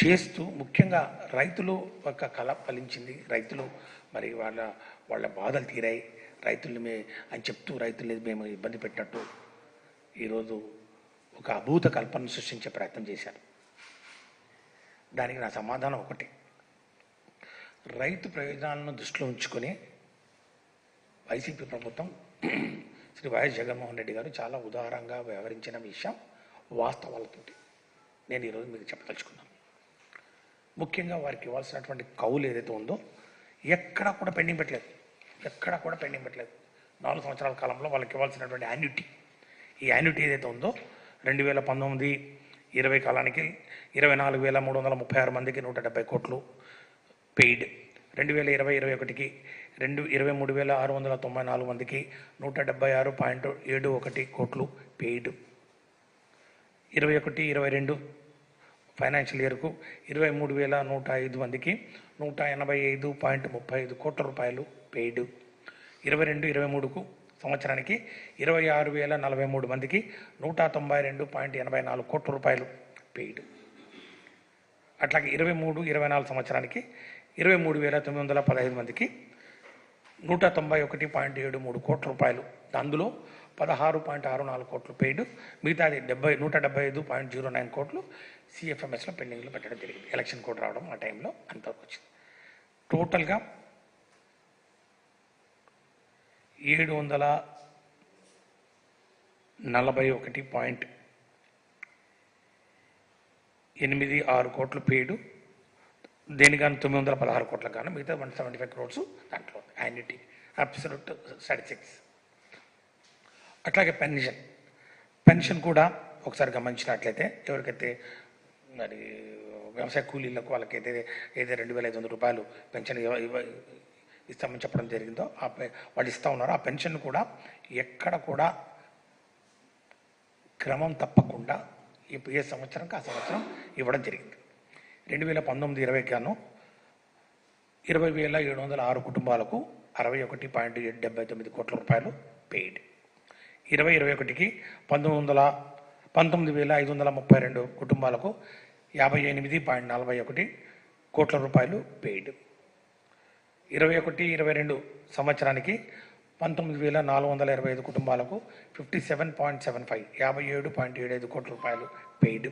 చేస్తూ ముఖ్యంగా రైతులు ఒక కళ ఫలించింది. రైతులు మరి వాళ్ళ వాళ్ళ బాధలు తీరాయి. రైతుల్ని మే అని చెప్తూ రైతుల్ని మేము ఇబ్బంది పెట్టినట్టు ఈరోజు ఒక అభూత కల్పన సృష్టించే ప్రయత్నం చేశారు. దానికి నా సమాధానం ఒకటి. రైతు ప్రయోజనాలను దృష్టిలో ఉంచుకొని వైసీపీ ప్రభుత్వం శ్రీ వైఎస్ జగన్మోహన్ రెడ్డి గారు చాలా ఉదారంగా వ్యవహరించిన విషయం వాస్తవాలతోటి. నేను ఈరోజు మీకు చెప్పదలుచుకున్నాను. ముఖ్యంగా వారికి ఇవ్వాల్సినటువంటి కౌలు ఏదైతే ఉందో ఎక్కడా కూడా పెండింగ్ పెట్టలేదు. ఎక్కడా కూడా పెండింగ్ పెట్టలేదు. నాలుగు సంవత్సరాల కాలంలో వాళ్ళకి ఇవ్వాల్సినటువంటి యాన్యుటీ ఈ యాన్యుటీ ఏదైతే ఉందో రెండు వేల పంతొమ్మిది ఇరవై కాలానికి ఇరవై నాలుగు వేల మూడు వందల ముప్పై ఆరు మందికి నూట డెబ్బై కోట్లు పెయిడ్ రెండు వేల ఇరవై ఇరవై ఒకటికి రెండు ఇరవై మూడు వేల ఆరు వందల తొంభై నాలుగు మందికి నూట డెబ్బై ఆరు పాయింట్ ఏడు ఒకటి కోట్లు పెయిడ్ ఇరవై ఒకటి ఇరవై రెండు ఫైనాన్షియల్ ఇయర్కు ఇరవై మూడు వేల నూట ఐదు మందికి నూట ఎనభై ఐదు పాయింట్ ముప్పై ఐదు కోట్ల రూపాయలు పెయిడ్. ఇరవై రెండు ఇరవై మూడుకు సంవత్సరానికి ఇరవై ఆరు వేల నలభై మూడు మందికి నూట తొంభై రెండు పాయింట్ ఎనభై నాలుగు కోట్ల రూపాయలు పెయిడ్. అట్లాగే ఇరవై మూడు ఇరవై నాలుగు సంవత్సరానికి ఇరవై మూడు వేల తొమ్మిది వందల పదహైదు మందికి నూట తొంభై ఒకటి పాయింట్ ఏడు మూడు కోట్ల రూపాయలు. అందులో పదహారు పాయింట్ ఆరు నాలుగు కోట్లు పెయిడ్ మిగతాది డెబ్బై నూట డెబ్బై ఐదు పాయింట్ జీరో నైన్ కోట్లు సిఎఫ్ఎంఎస్లో పెండింగ్లో పెట్టడం జరిగింది. ఎలక్షన్ కోడ్ రావడం ఆ టైంలో అంతవరకు వచ్చింది. టోటల్గా ఏడు వందల నలభై ఒకటి పాయింట్ ఎనిమిది ఆరు కోట్లు పేడు దేనికని తొమ్మిది వందల పదహారు కోట్లకు గాను మిగతా వన్ సెవెంటీ ఫైవ్ క్రోడ్స్ దాంట్లో యాన్యుటీ అబ్సల్యూట్ స్టాటిస్టిక్స్ అట్లాగే పెన్షన్. పెన్షన్ కూడా ఒకసారి గమనించినట్లయితే ఎవరికైతే మరి వ్యవసాయ కూలీలకు వాళ్ళకైతే ఏదైతే రెండు వేల ఐదు వందల రూపాయలు పెన్షన్ ఇవ్వ ఇస్తామని చెప్పడం జరిగిందో ఆ వాళ్ళు ఇస్తూ ఉన్నారో. ఆ పెన్షన్ కూడా ఎక్కడ కూడా క్రమం తప్పకుండా ఏ సంవత్సరంకి ఆ సంవత్సరం ఇవ్వడం జరిగింది. రెండు వేల పంతొమ్మిది ఇరవై గాను ఇరవై వేల ఏడు వందల ఆరు కుటుంబాలకు అరవై ఒకటి పాయింట్ డెబ్బై తొమ్మిది కోట్ల రూపాయలు పెయిడ్ ఇరవై ఇరవై ఒకటికి పంతొమ్మిది వందల పంతొమ్మిది వేల ఐదు వందల ముప్పై రెండు కుటుంబాలకు యాభై ఎనిమిది పాయింట్ నలభై ఒకటి కోట్ల రూపాయలు పెయిడ్ ఇరవై ఒకటి ఇరవై రెండు సంవత్సరానికి పంతొమ్మిది వేల నాలుగు వందల ఇరవై ఐదు కుటుంబాలకు fifty seven point seven five యాభై ఏడు పాయింట్ ఏడు ఐదు కోట్ల రూపాయలు పెయిడ్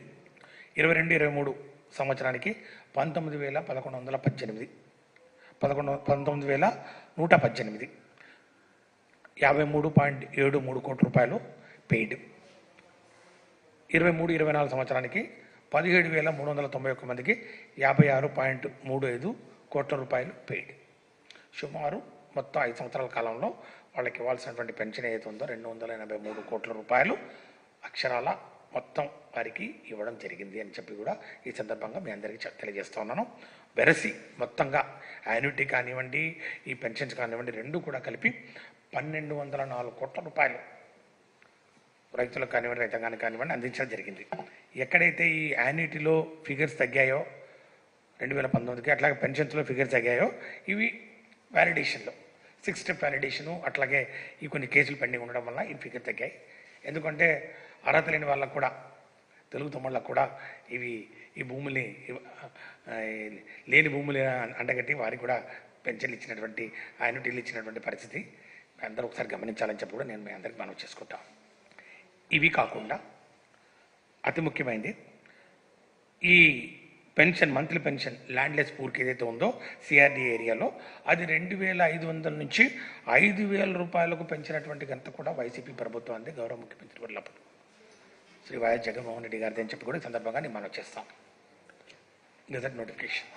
ఇరవై రెండు ఇరవై మూడు సంవత్సరానికి పంతొమ్మిది వేల పదకొండు వందల పద్దెనిమిది పదకొండు పంతొమ్మిది వేల నూట పద్దెనిమిది. యాభై మూడు పాయింట్ ఏడు మూడు కోట్ల రూపాయలు పెయిడ్ ఇరవై మూడు ఇరవై నాలుగు సంవత్సరానికి పదిహేడు వేల మూడు వందల తొంభై ఒక్క మందికి యాభై ఆరు పాయింట్ మూడు ఐదు కోట్ల రూపాయలు పెయిడ్ సుమారు మొత్తం ఐదు సంవత్సరాల కాలంలో వాళ్ళకి ఇవ్వాల్సినటువంటి పెన్షన్ ఏదైతే ఉందో రెండు వందల ఎనభై మూడు కోట్ల రూపాయలు అక్షరాల మొత్తం వారికి ఇవ్వడం జరిగింది అని చెప్పి కూడా ఈ సందర్భంగా మీ అందరికీ చెప్- తెలియజేస్తా ఉన్నాను. వెరసి మొత్తంగా యాన్యుటీ కానివ్వండి ఈ పెన్షన్స్ కానివ్వండి రెండు కూడా కలిపి పన్నెండు వందల నాలుగు కోట్ల రూపాయలు రైతులకు కానివ్వండి రైతాంగానికి కానివ్వండి అందించడం జరిగింది. ఎక్కడైతే ఈ యాన్యుటీలో ఫిగర్స్ తగ్గాయో రెండు వేల పంతొమ్మిదికి అట్లాగే పెన్షన్స్లో ఫిగర్స్ తగ్గాయో ఇవి వ్యాలిడేషన్లో. సిక్స్ స్టెప్ వ్యాలిడేషను అట్లాగే ఈ కొన్ని కేసులు పెండింగ్ ఉండడం వల్ల ఈ ఫిగర్ తగ్గాయి. ఎందుకంటే అర్హత లేని వాళ్ళకు కూడా తెలుగు తమ్ముళ్ళకు కూడా ఇవి ఈ భూముల్ని లేని భూములు అండగట్టి వారికి కూడా పెన్షన్లు ఇచ్చినటువంటి యాన్యుటీలు ఇచ్చినటువంటి పరిస్థితి. అందరూ ఒకసారి గమనించాలని చెప్పి కూడా నేను మీ అందరికి మనం చేసుకుంటాను ఇవి కాకుండా అతి ముఖ్యమైనది ఈ పెన్షన్ మంత్లీ పెన్షన్ ల్యాండ్లెస్ పూర్కి ఏదైతే ఉందో సిఆర్డి ఏరియాలో అది రెండు వేల ఐదు వందల నుంచి ఐదు వేల రూపాయలకు పెంచినటువంటి గంత కూడా వైసీపీ ప్రభుత్వం అంది గౌరవ ముఖ్యమంత్రి వర్లప్పుడు శ్రీ వైఎస్ జగన్మోహన్ రెడ్డి గారిది అని చెప్పి కూడా ఈ సందర్భంగా నేను మనం చేస్తాం. Gazette notification